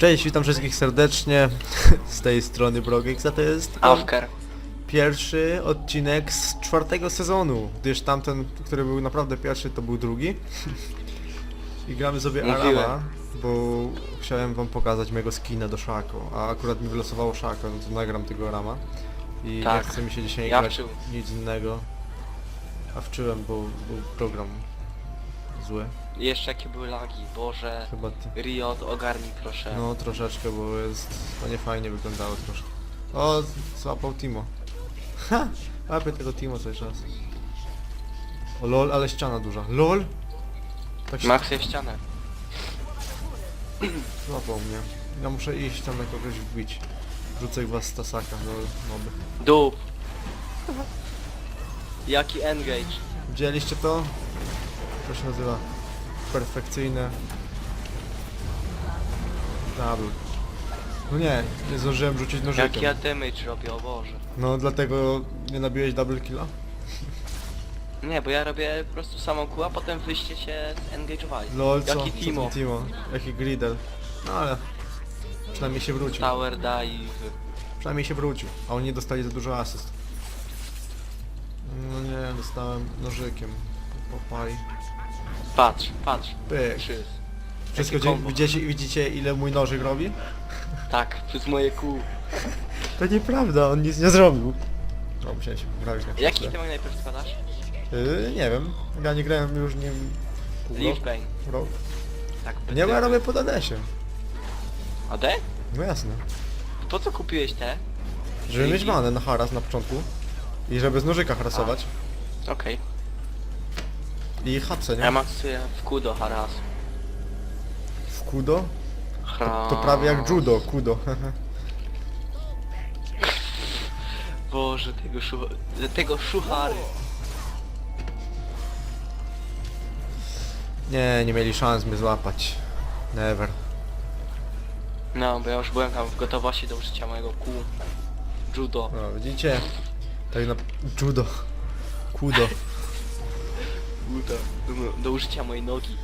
Cześć, witam wszystkich serdecznie z tej strony Brogex, a to jest Afker. pierwszy odcinek z czwartego sezonu, gdyż tamten, który był naprawdę pierwszy, to był drugi. I gramy sobie Mówiłem. Arama, bo chciałem wam pokazać mojego skina do Szako, a akurat mi wylosowało Szako, no to nagram tego Arama. I Tak. nie chce mi się dzisiaj Ja grać nic innego. A bo był program zły. Jeszcze jakie były lagi, Boże. Chyba ty. Riot, ogarnij proszę. No troszeczkę, bo jest... to nie fajnie wyglądało troszkę. O, złapał Timo. Ha! Łapie tego Timo cały czas. O lol, ale ściana duża. LOL! Tak się Max jest ścianę. złapał mnie. Ja muszę iść tam na kogoś wbić. Rzucę was z tasaka, lol, moby. Dup. Jaki engage? Widzieliście to? To się nazywa perfekcyjne. Double. No nie, nie zdążyłem rzucić nożykiem. Jaki ja damage robię, o Boże. No dlatego nie nabiłeś double killa? Nie, bo ja robię po prostu samą kół, a potem wyście się zengage'owali. Lol, co? Jaki Co Timo? ten Timo? Jaki Gridel? No ale... Przynajmniej się wrócił. Tower dive. Przynajmniej się wrócił. A oni nie dostali za dużo asyst. No nie, dostałem nożykiem. Popali. Patrz, patrz. Pyk. Wszystko Jakie dzie- combo. widzicie, widzicie ile mój nożyk robi? Tak, przez moje kół. To nieprawda, on nic nie zrobił. No, się poprawić na Jaki chwilę. ty najpierw składasz? Yy, nie wiem. Ja nie grałem już nie wiem... pół roku. Leafbane. Rok. Tak, Nie, bo ja robię pod ADS-ie. A D? No jasne. Po co kupiłeś te? Żeby mieć manę na haras na początku. I żeby z nożyka harasować. Okej. I hapse, nie? Ja maksuję w kudo haras. W kudo? Hra... To prawie jak judo, kudo. Boże, tego szu... tego szuchary. nie, nie mieli szans mnie złapać. Never. No, bo ja już byłem tam w gotowości do użycia mojego kół. Judo. No, widzicie? Tak na... Judo. Kudo. Udo. Do, do użycia mojej nogi.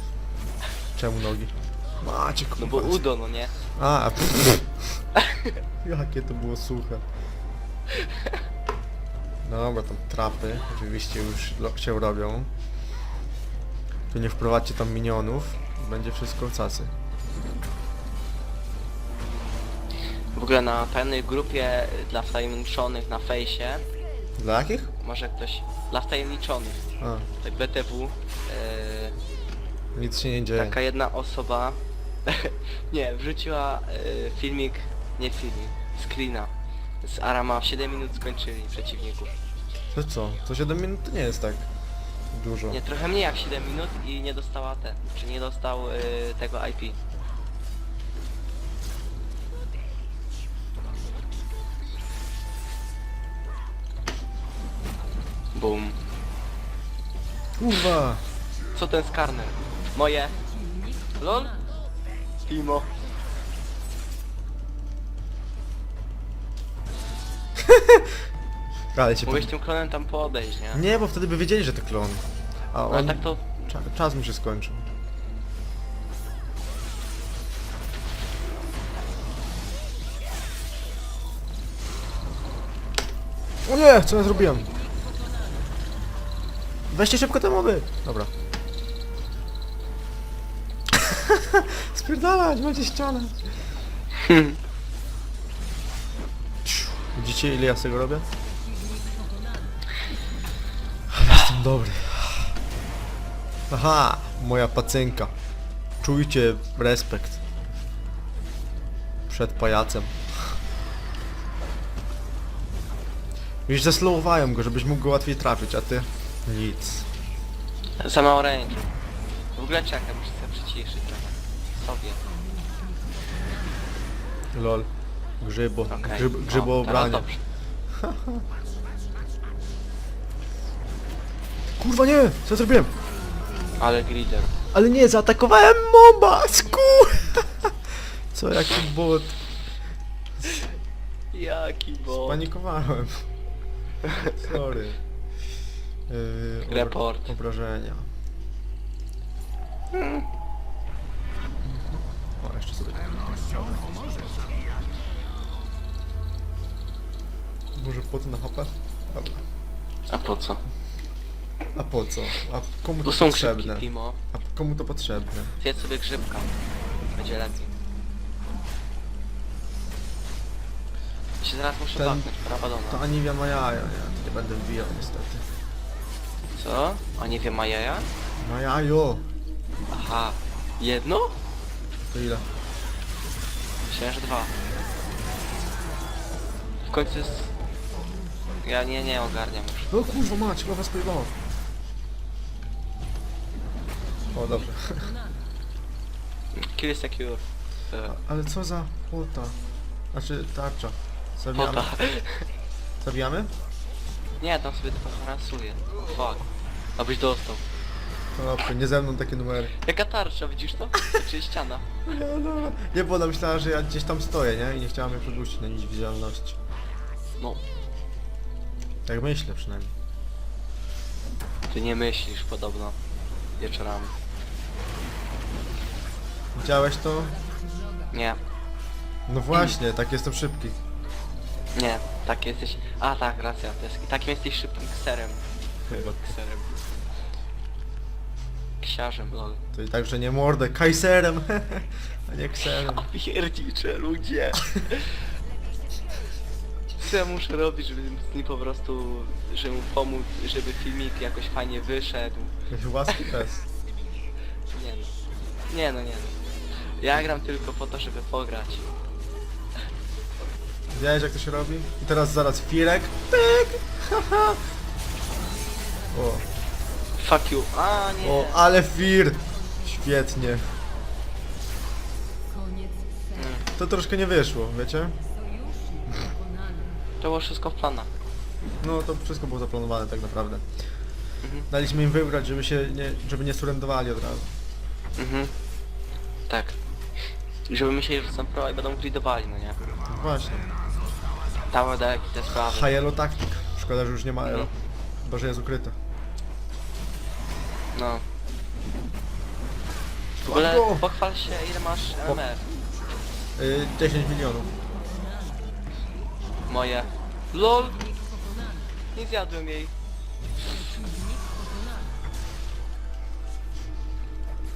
Czemu nogi? Macie kurwa. No bo udo, no nie? A, pff. Jakie to było suche. Dobra, tam trapy oczywiście już lo- się robią. Tu nie wprowadźcie tam minionów. Będzie wszystko cacy. W ogóle na pewnej grupie dla wtajemniczonych na fejsie, Dla jakich? może ktoś... Dla wtajemniczonych, A, tak BTW, yy, nic się nie dzieje. taka jedna osoba, nie, wrzuciła yy, filmik, nie filmik, screena. Z Arama w 7 minut skończyli przeciwników. To co? To 7 minut to nie jest tak dużo. Nie, trochę mniej jak 7 minut i nie dostała ten, czy nie dostał y, tego IP. Boom. Kurwa! Co ten skarner? Moje. LOL? Timo. Ale się Mogłeś tym klonem tam podejść, nie? Nie, bo wtedy by wiedzieli, że to klon. A on... tak to... Cza czas mi się skończył. O nie, co ja zrobiłem? Weźcie szybko te moby! Dobra. Spierdalać, macie ścianę. Ciu. Widzicie ile ja z tego robię? Jestem dobry. Aha, moja pacynka. Czujcie respekt. Przed pajacem. Już zeslowowają go, żebyś mógł go łatwiej trafić, a ty? Nic. Za mało range. W ogóle czekaj, muszę sobie przyciszyć trochę. Sobie. Lol. Grzybo. Okej. Grzyb, grzybo teraz obranie. dobrze. Kurwa nie! Co ja zrobiłem? Ale grider. Ale nie, zaatakowałem moba! Sku! Co jaki bot? Jaki bo. Panikowałem. Sorry. Yy, Report. Obrażenia. O, jeszcze sobie. Może po co na HP? Dobra. A po co? A po co? A komu Tu to są potrzebne? grzybki, Timo. A komu to potrzebne? Zjedz sobie grzybka. Będzie lepiej. Się zaraz muszę Ten- baknąć, prawa doma. To Aniwia ma jaja, nie? To nie będę wbijał niestety. Co? A nie wiem, ma jaja? Ma jajo! Aha. Jedno? To ile? Myślałem, że dwa. W końcu jest... Ja nie, nie ogarniam już. No kurwa mać, chyba was pojebało. O, dobrze. Kill secure. E, Ale co za płota? Znaczy tarcza. Zabijamy. Pota. Zabijamy? Nie, tam sobie tylko harasuję. Fuck. Abyś dostał. No dobrze, nie ze mną takie numery. Jaka tarcza, widzisz to? Czy ściana? No, no. Nie, bo ona myślała, że ja gdzieś tam stoję, nie? I nie chciała mnie podpuścić na nic widzialności. No, Tak myślę przynajmniej. ty nie myślisz podobno. Wieczorami. Widziałeś to? Nie, No właśnie, tak jestem szybki. nie, tak jesteś... A tak, racja, to jest... I takim jesteś szybkim kserem. Chyba. Kserem. Ksiarzem, lol. To i tak, że nie mordę, kajserem, a nie kserem. A pierdzicze, ludzie! Co ja muszę robić, żeby z nim po prostu... Żeby mu pomóc, żeby filmik jakoś fajnie wyszedł. Łaski pies. Nie no. Nie no, nie no. Ja gram tylko po to, żeby pograć. Widziałeś jak to się robi? I teraz zaraz firek. Pyk! Haha! O, Fuck you. A nie. o, ale fir! Świetnie. Koniec serii. Mm. To troszkę nie wyszło, wiecie? Sojusznik pokonany. To było wszystko w planach. No to wszystko było zaplanowane tak naprawdę. Mhm. Daliśmy im wybrać, żeby się nie, żeby nie surrendowali od razu. Mhm. Tak. I żeby myśleli, że są pro i będą gridowali, no nie? No Właśnie. Tower deck i te sprawy. Hajelo taktik. Szkoda, że już nie ma elo. Mhm. Chyba, że jest ukryte. No. W ogóle Łatwo. pochwal się ile masz MF. Yy, 10 milionów. Moje. LOL! Nie zjadłem jej.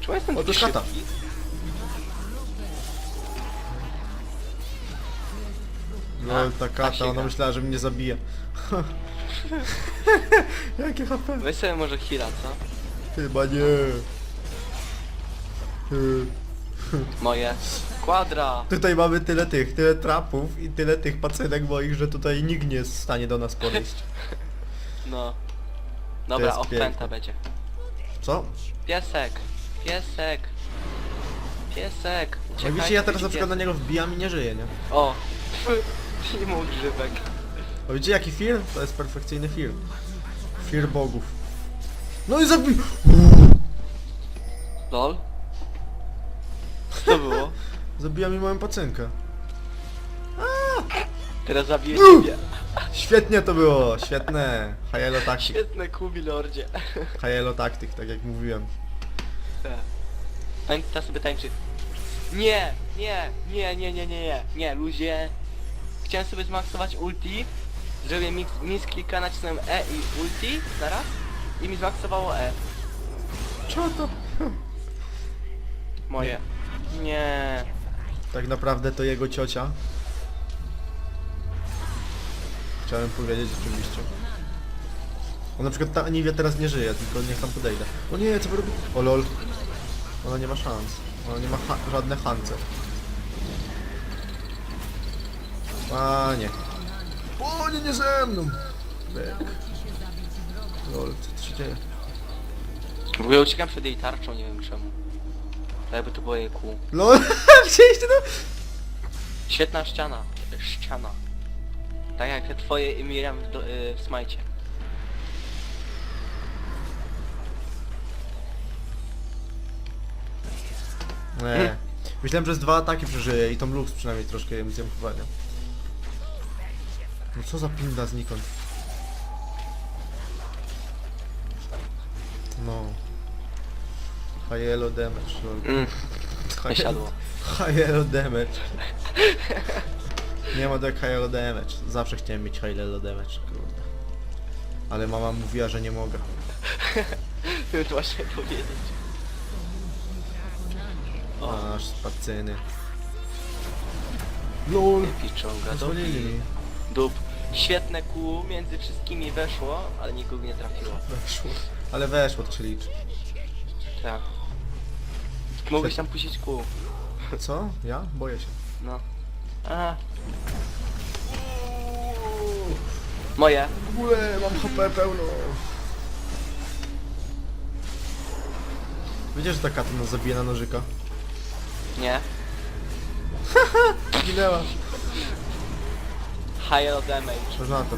Czemu jestem O, to taki szybki? Lol, ta kata, ona myślała, że mnie zabije. Jakie HP? Weź sobie może heala, co? Chyba nie. Yy. Moje. Kwadra! Tutaj mamy tyle tych, tyle trapów i tyle tych pacynek moich, że tutaj nikt nie jest w stanie do nas podejść. No. Dobra, jest będzie. Co? Piesek! Piesek! Piesek! No Uciekaj, widzicie, ja teraz na przykład na niego wbijam i nie żyję, nie? O! Timo grzybek. A widzicie jaki film? To jest perfekcyjny film. Fear bogów. No i zabi... Lol? Co było? Zabija mi moją pacynkę. Teraz zabiję ciebie. Świetnie to było, świetne. Hajelo taktyk. Świetne kubi lordzie. Hajelo taktyk, tak jak mówiłem. Tań, ta sobie tańczy. Nie, nie, nie, nie, nie, nie, nie, nie, ludzie. Chciałem sobie zmaksować ulti, zrobię mix, mix klika, nacisnąłem E i ulti zaraz i mi zmaksowało E. Co to? Moje. Nie. Tak naprawdę to jego ciocia. Chciałem powiedzieć oczywiście. On na przykład ta Aniwia teraz nie żyje, tylko niech tam podejdę. O nie, co wy robicie? O lol. Ona nie ma szans. Ona nie ma ha żadne chance. Panie. O nie, nie ze mną! Byk. Lol, co tu się dzieje? W ogóle uciekam przed jej tarczą, nie wiem czemu. To jakby to było jej kół. LOL, widzieliście to? Świetna ściana. Ściana. Tak jak te twoje i Miriam w, do, y, w smajcie. Nie. Myślałem, że z dwa ataki przeżyje i tą Lux przynajmniej troszkę jem zjemkowania. No co za pinda znikąd. No. Hajelo damage, lol. Mm. Siadło. High elo damage. Nie ma tak high elo damage. Zawsze chciałem mieć high elo damage, kurde. Ale mama mówiła, że nie mogę. Chciałem właśnie powiedzieć. O, Aż spacyny. LOL! mi. dup. Świetne kół między wszystkimi weszło, ale nikogo nie trafiło. Weszło. Ale weszło, liczy. Tak. Mogłeś tam puścić kół. Co? Ja? Boję się. No. A. Moje. W ogóle mam HP pełno. Wiecie, że ta kata nas zabije na nożyka? Nie. Zginęła. High damage. Co na to?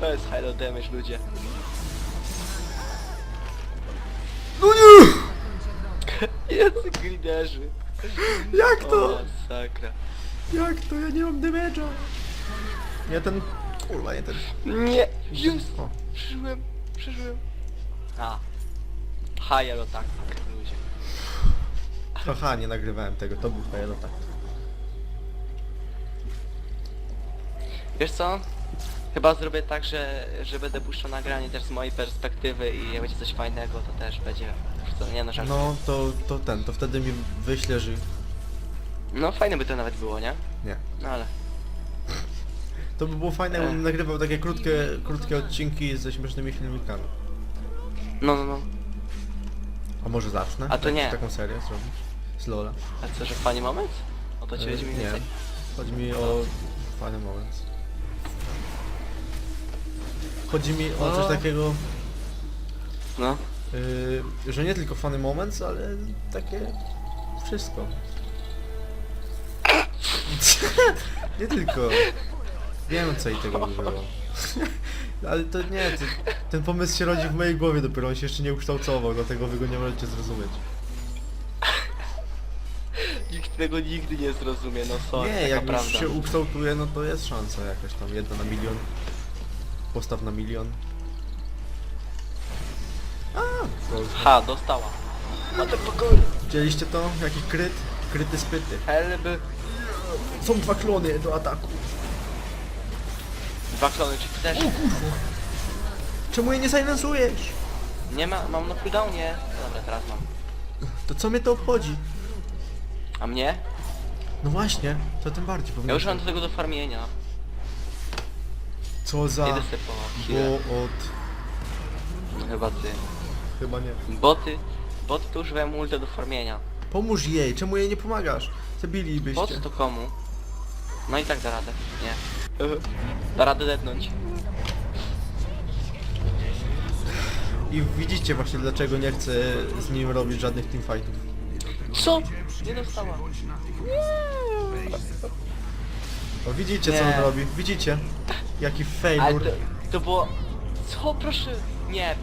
To jest high damage ludzie. No nie! Jacy griderzy. Jak O, to? sakra. Jak to? Ja nie mam damage'a. Nie ten... Kurwa, nie ten... Nie, jest. O. Przeżyłem, przeżyłem. A. High tak, ludzie. Aha, nie nagrywałem tego, to był tak. Wiesz co? Chyba zrobię tak, że, że będę puszczał nagranie też z mojej perspektywy i jak będzie coś fajnego, to też będzie... Co, nie no, żart. No, to, to ten, to wtedy mi wyślesz i... No fajne by to nawet było, nie? Nie. No ale... To by było fajne, jakbym nagrywał takie krótkie, krótkie odcinki ze śmiesznymi filmikami. No, no, no. A może zacznę? A to Tak- nie. Taką serię zrobić? Z Lola. A co, że fajny moment? O to ci E, chodzi mniej Nie. więcej? Chodzi mi o fajny moment. Chodzi mi o coś O. takiego, No. yy, że nie tylko funny moments, ale takie wszystko. nie tylko. Wiem co i tego by było. ale to nie, to, ten pomysł się rodzi w mojej głowie dopiero, on się jeszcze nie ukształtował, dlatego wy go nie możecie zrozumieć. Nikt tego nigdy nie zrozumie, no sorry, Nie, taka jak już prawda. się ukształtuje, no to jest szansa jakaś tam, jedna na milion. Postaw na milion. A, Ha, dostała. Pokory. widzieliście to? Jaki kryt? Kryty spyty. Helby. Są dwa klony do ataku. Dwa klony, czy też? Czemu je nie silencujesz? Nie ma, mam na cooldownie. Dobra, teraz mam. To co mnie to obchodzi? A mnie? No właśnie, to tym bardziej Ja powinno już mam do tego do farmienia. Co za... Idę sobie po Bo od... No chyba ty. Chyba nie. Boty. Boty to używałem ulta do farmienia. Pomóż jej, czemu jej nie pomagasz? Po Zabilibyście. co to komu? No i tak da radę. Nie. Da radę dednąć. I widzicie właśnie dlaczego nie chcę z nim robić żadnych teamfightów. Co? Nie dostała. Widzicie co on robi? Widzicie? Jaki Ale failur. to, to było... Co? Proszę. Nie.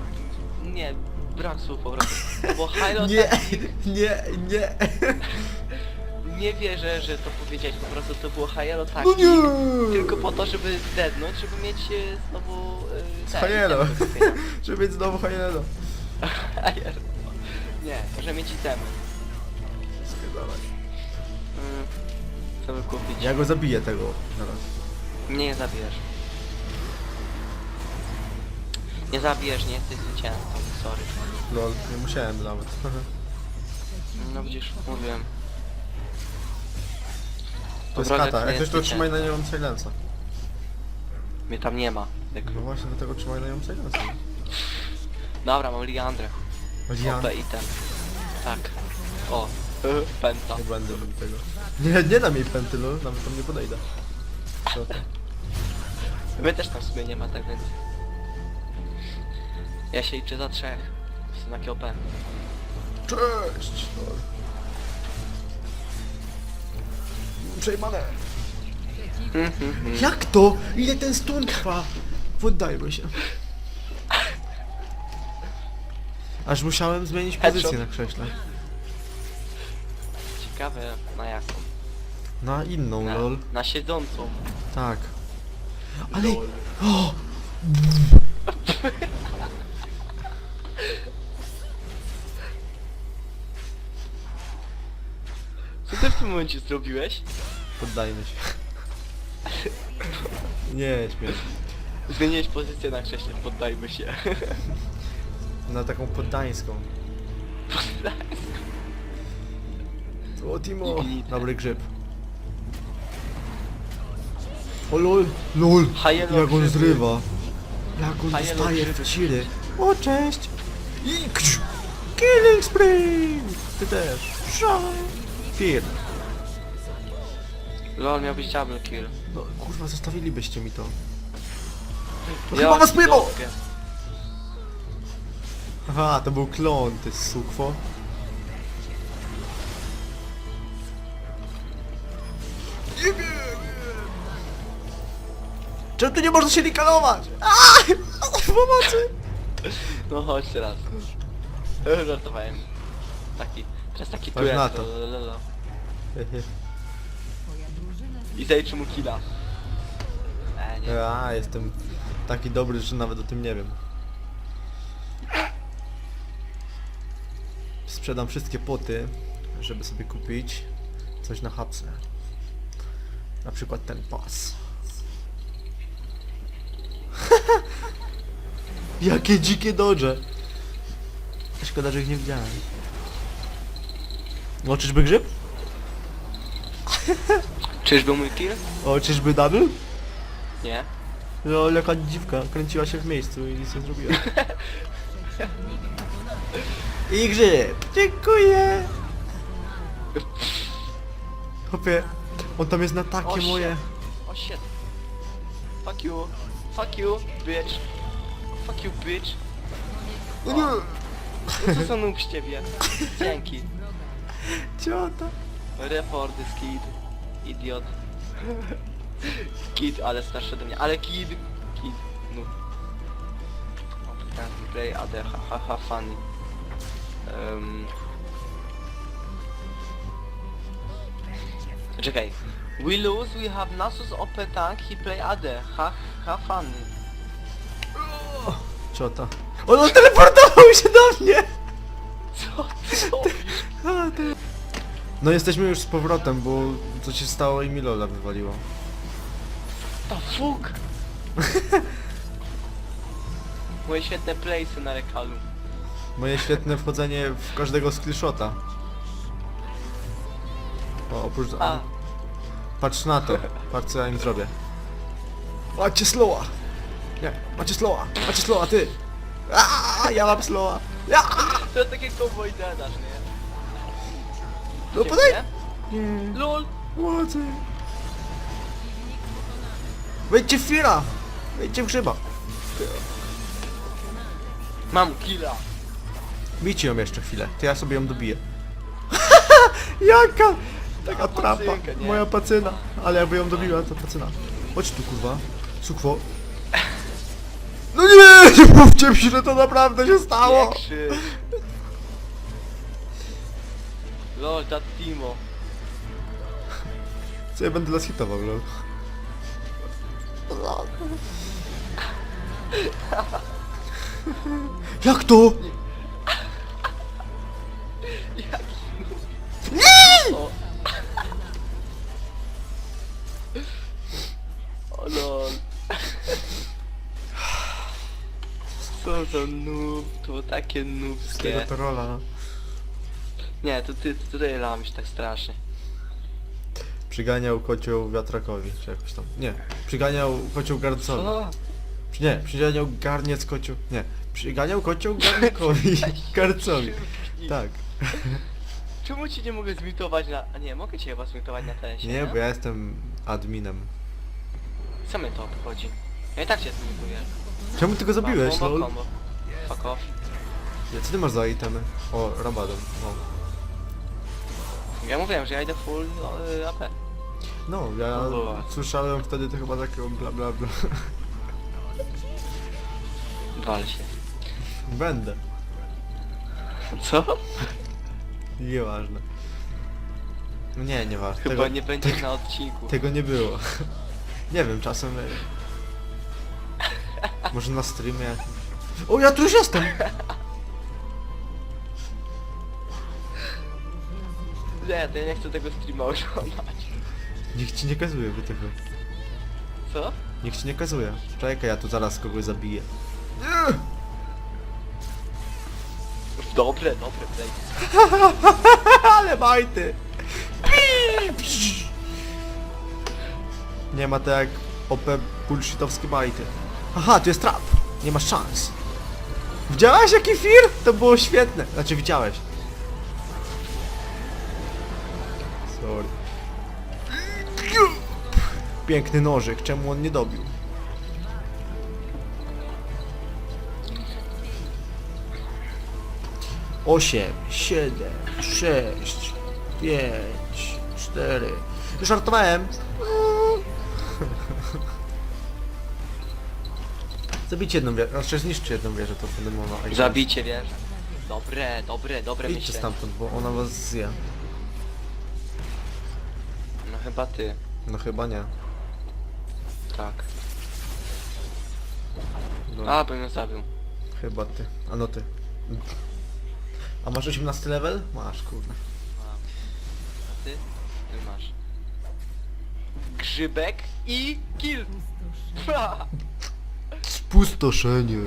Nie. Brak słów po prostu. To było Hilo Nie, nie, nie. Nie wierzę, że to powiedziałeś, po prostu to było Hajelo tak. No nie! Tylko po to, żeby dednąć, żeby mieć e, znowu... E, ten, Hajelo. do kupienia. Żeby mieć znowu Hajelo. Hajelo. Nie, żeby mieć itemy. Mm, by kupić? Ja go zabiję tego zaraz. Nie zabijesz. Nie zabijesz, nie jesteś zwycięzcą, sorry. Lol, nie musiałem nawet. No widzisz, mówiłem. To jest kata, nie jak coś to trzymaj na nią silensa. Mnie tam nie ma. Jak... No właśnie dlatego trzymaj na nią silensa. Dobra, mam Liandrę. Lian, OP item. Tak. O, penta. nie będę robił tego. Nie, nie dam jej pentylu, nawet tam nie podejdę. Co to? My też tam w sumie nie ma, tak więc... Ja się liczę za trzech. Jestem taki OP. Cześć! Lol. Przejmane. Jak to? Ile ten stun trwa? Poddajmy się. Aż musiałem zmienić Headshot. pozycję na krześle. Ciekawe na jaką. Na inną, Na, lol. na siedzącą. Tak. Ale... O! w tym momencie zrobiłeś? Poddajmy się. Nie, śmiech. Zmieniłeś pozycję na krześle, poddajmy się. Na taką poddańską. O Timo! Dobry grzyb. O lol! LOL! Hajelo Jak on grzyby. zrywa! Jak on Hajelo dostaje grzyby. w ciry! O cześć! I kciu. Killing spree! Ty też! Szan! Fear! Lol, miał być double kill. No kurwa, zostawilibyście mi to. No chyba was pojebał! Aha, to był klon, ty sukwo. Czemu tu nie można się likalować? Aaaa! Pomocy! No chodź teraz. Żartowałem. Taki, teraz taki Patrz na to. I zajczy mu killa. E, nie. A, jestem taki dobry, że nawet o tym nie wiem. Sprzedam wszystkie poty, żeby sobie kupić coś na hapsę. Na przykład ten pas. Jakie dzikie dodże! Szkoda, że ich nie widziałem. O, czyżby grzyb? Czyżby mój kill? O, czyżby double? Nie. No, jaka dziwka, kręciła się w miejscu i nic nie zrobiła. I grzyb! Dziękuję! Chłopie, on tam jest na takie moje... O shit. Fuck you. Fuck you, bitch. Fuck you, bitch. No nie! No co za noob z ciebie? Dzięki. Ciota! Report this kid. Idiot. Kid, ale starszy ode mnie. Ale kid. Kid. No. Can't play other ha ha ha funny. Um. Czekaj. We lose, we have Nasus OP tank, he play other. Ha ha funny. Ciota. On, on teleportował się do mnie! Co ty robisz? A, ty. No jesteśmy już z powrotem, bo co się stało i mi Lola wywaliło. The fuck? Moje świetne playsy na rekalu. Moje świetne wchodzenie w każdego skillshota. O, oprócz... A, Patrz na to. Patrz co ja im zrobię. Macie slowa! Nie, macie slowa! Macie slowa, ty! Aaaa, ja mam slowa! Ja! to takie cowboy dedasz, nie? No podaj! Nie, LOL! mocy! Wejdźcie w fira! Wejdźcie w grzyba! Mam killa! Bijcie ją jeszcze chwilę, to ja sobie ją dobiję. Jaka? Taka trapa. pacynka, nie? Moja pacyna. Ale jakby ją dobiła, to pacyna. Chodź tu, kurwa. Sukwo. No nie! Nie mówcie mi, że to naprawdę się stało! LOL, ta Timo. Co ja będę las hitował, lol. Jak to? Za noob, to było takie Z tego noobskie. to rola. no. Nie, to ty, tutaj lamisz tak strasznie. Przyganiał kocioł wiatrakowi, czy jakoś tam. Nie. Przyganiał kocioł garncowi. Co? Przy- Nie, przyganiał garniec kocioł. Nie. Przyganiał kocioł garnkowi. Garncowi. Tak. Czemu ci nie mogę zmitować na... A nie, mogę cię chyba zmitować na TS-ie, Nie, bo ja jestem adminem. Co mnie to obchodzi? Ja i tak cię zmituję. Czemu ty go zabiłeś, Combo, lol? combo. Fuck off. Nie, co ty masz za itemy? O, Rabadon. O. Ja mówiłem, że ja idę full no, y, AP. No, ja No dobra. słyszałem wtedy to chyba takiego bla bla bla. Wal się. Będę. Co? Nieważne. No Nie, nieważne. Chyba tego, nie będzie na odcinku. tego nie było. Nie wiem, czasem... e, Może na streamie... O, ja tu już jestem! Nie, to ja nie chcę tego streama oglądać. Nikt ci nie kazuje, wytychy. Co? Nikt ci nie kazuje. Czekaj, ja tu zaraz kogoś zabiję. Dobre, dobre, play. Ale majty! Nie ma tak OP bullshitowskie majty. Aha, tu jest trap. Nie masz szans. Widziałeś jaki fir? To było świetne. Znaczy widziałeś. Sorry. Piękny nożyk, czemu on nie dobił? Osiem, siedem, sześć, pięć, cztery. Żartowałem. Zabicie jedną wieżę, znaczy zniszczy jedną wieżę, to wtedy można... Zabicie wieżę. Dobre, dobre, dobre Idźcie myślenie. stamtąd, bo ona was zje. No chyba ty. No chyba nie. Tak. No, A, bym ją zabił. Chyba ty. A no ty. A masz 18 level? Masz, kurde. A, A ty? Ty masz. Grzybek i kill. Ha! Spustoszenie.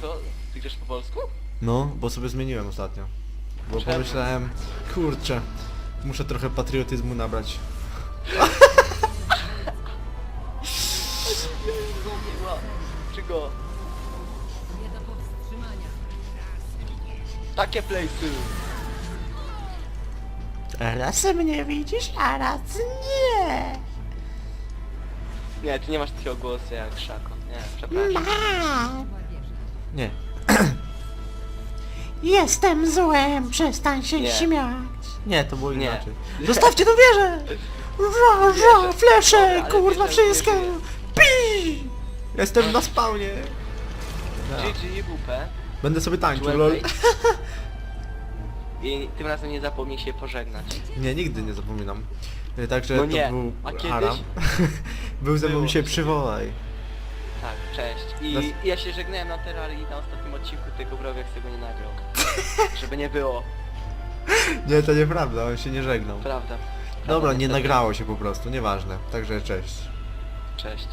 Co? Ty grasz po polsku? No, bo sobie zmieniłem ostatnio. Bo Czemu? pomyślałem, kurczę, muszę trochę patriotyzmu nabrać. Czego? Nie do powstrzymania. Takie playsy. Raz mnie widzisz, a raz nie. Nie, ty nie masz takiego głosu jak Szako. Nie, przepraszam. Nie. Jestem złem, przestań się Nie. śmiać. Nie, to było Nie. inaczej. Zostawcie tę wieżę! Ża, ża, flesze, Dobra, ale kurwa, wszystko! nie żyje. Pi! Jestem na spawnie. GG, WP. Będę sobie tańczył, lol. I tym razem nie zapomnij się pożegnać. Nie, nigdy nie zapominam. E, Także No to nie, był a kiedyś? Aram. był ze mną Było. dzisiaj przywołaj. Tak, cześć. I Nas- ja się żegnałem na Terrarii na ostatnim odcinku tego Browiak z tego nie nagrał. Żeby nie było. Nie, to nieprawda, on się nie żegnał. Prawda. Dobra, Prawda, nie niestety. nagrało się po prostu, nieważne. Także cześć. Cześć.